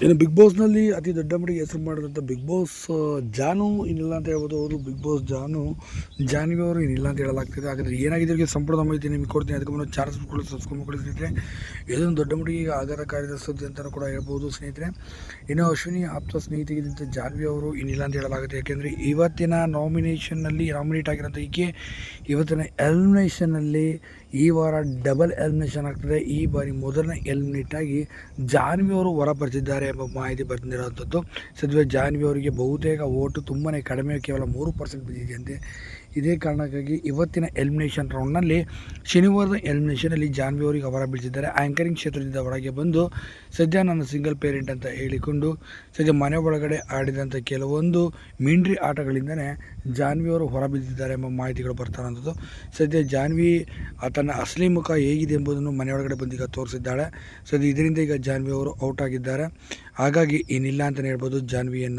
ಇನ್ನು ಬಿಗ್ ಬಾಸ್ನಲ್ಲಿ ಅತಿ ದೊಡ್ಡ ಮಟ್ಟಿಗೆ ಹೆಸರು ಮಾಡಿದಂಥ ಬಿಗ್ ಬಾಸ್ ಜಾನು ಏನಿಲ್ಲ ಅಂತ ಹೇಳ್ಬೋದು. ಅವರು ಬಿಗ್ ಬಾಸ್ ಜಾನು, ಜಾನ್ವಿ ಅವರು ಏನಿಲ್ಲ ಅಂತ ಹೇಳಲಾಗ್ತಿದೆ. ಹಾಗಾದರೆ ಏನಾಗಿದೆ ಸಂಪೂರ್ಣ ಮಾಹಿತಿ ನಿಮಗೆ ಕೊಡ್ತೀನಿ. ಅದಕ್ಕೆ ಮುಂದೆ ಚಾರ್ಜ್ ಮಾಡ್ಕೊಳ್ಳಿ ಸಬ್ಸ್ಕ್ರೈಬ್ ಮಾಡ್ಕೊಳ್ಳಿ ಸ್ನೇಹಿತರೆ. ಇದೊಂದು ದೊಡ್ಡ ಮಟ್ಟಿಗೆ ಈಗ ಆಘಾತಕಾರಿದ ಸುದ್ದಿ ಅಂತಲೂ ಕೂಡ ಹೇಳ್ಬೋದು ಸ್ನೇಹಿತರೆ. ಇನ್ನು ಅಶ್ವಿನಿ ಆಪ್ತ ಸ್ನೇಹಿತಿಗಿದ್ದಂಥ ಜಾನ್ವಿ ಅವರು ಏನಿಲ್ಲ ಅಂತ ಹೇಳಲಾಗುತ್ತೆ. ಯಾಕೆಂದರೆ ಇವತ್ತಿನ ನಾಮಿನೇಷನ್ನಲ್ಲಿ ನಾಮಿನೇಟ್ ಆಗಿರೋಂಥ ಈಕೆ ಇವತ್ತಿನ ಎಲಿಮಿನೇಷನ್ನಲ್ಲಿ ಈ ವಾರ ಡಬಲ್ ಎಲಿಮಿನೇಷನ್ ಆಗ್ತದೆ. ಈ ಬಾರಿ ಮೊದಲನೇ ಎಲಿಮಿನೇಟ್ ಆಗಿ ಜಾನ್ವಿ ಅವರು ಹೊರಬರ್ತಿದ್ದಾರೆ ಎಂಬ ಮಾಹಿತಿ ಬಂದಿರುವಂಥದ್ದು. ಸದ್ಯ ಜಾನ್ವಿ ಅವರಿಗೆ ಬಹುತೇಕ ಓಟು ತುಂಬಾ ಕಡಿಮೆ, ಕೇವಲ ಮೂರು ಪರ್ಸೆಂಟ್ ಬಿದ್ದಿದೆಯಂತೆ ಇದೇ ಕಾರಣಕ್ಕಾಗಿ ಇವತ್ತಿನ ಎಲಿಮಿನೇಷನ್ ರೌಂಡ್ನಲ್ಲಿ ಶನಿವಾರದ ಎಲಿಮಿನೇಷನಲ್ಲಿ ಜಾನ್ವಿ ಅವರಿಗೆ ಹೊರ ಬೀಳಿಸಿದ್ದಾರೆ ಆ್ಯಂಕರಿಂಗ್ ಕ್ಷೇತ್ರದಿಂದ ಹೊರಗೆ ಬಂದು, ಸದ್ಯ ನನ್ನ ಸಿಂಗಲ್ ಪೇರೆಂಟ್ ಅಂತ ಹೇಳಿಕೊಂಡು, ಸದ್ಯ ಮನೆ ಒಳಗಡೆ ಆಡಿದಂಥ ಕೆಲವೊಂದು ಮಿಂಡ್ರಿ ಆಟಗಳಿಂದನೇ ಜಾನ್ವಿ ಅವರು ಹೊರಬಿದ್ದಿದ್ದಾರೆ ಎಂಬ ಮಾಹಿತಿಗಳು ಬರ್ತಾರಂಥದ್ದು ಸದ್ಯ ಜಾನ್ವಿ ತನ್ನ ಅಸಲಿ ಮುಖ ಹೇಗಿದೆ ಎಂಬುದನ್ನು ಮನೆಯೊಳಗಡೆ ಬಂದು ಈಗ ತೋರಿಸಿದ್ದಾಳೆ. ಸದ್ಯ ಇದರಿಂದ ಈಗ ಜಾನ್ವಿ ಅವರು ಔಟ್ ಆಗಿದ್ದಾರೆ. ಹಾಗಾಗಿ ಏನಿಲ್ಲ ಅಂತಲೇ ಹೇಳ್ಬೋದು ಜಾನ್ವಿಯನ್ನು.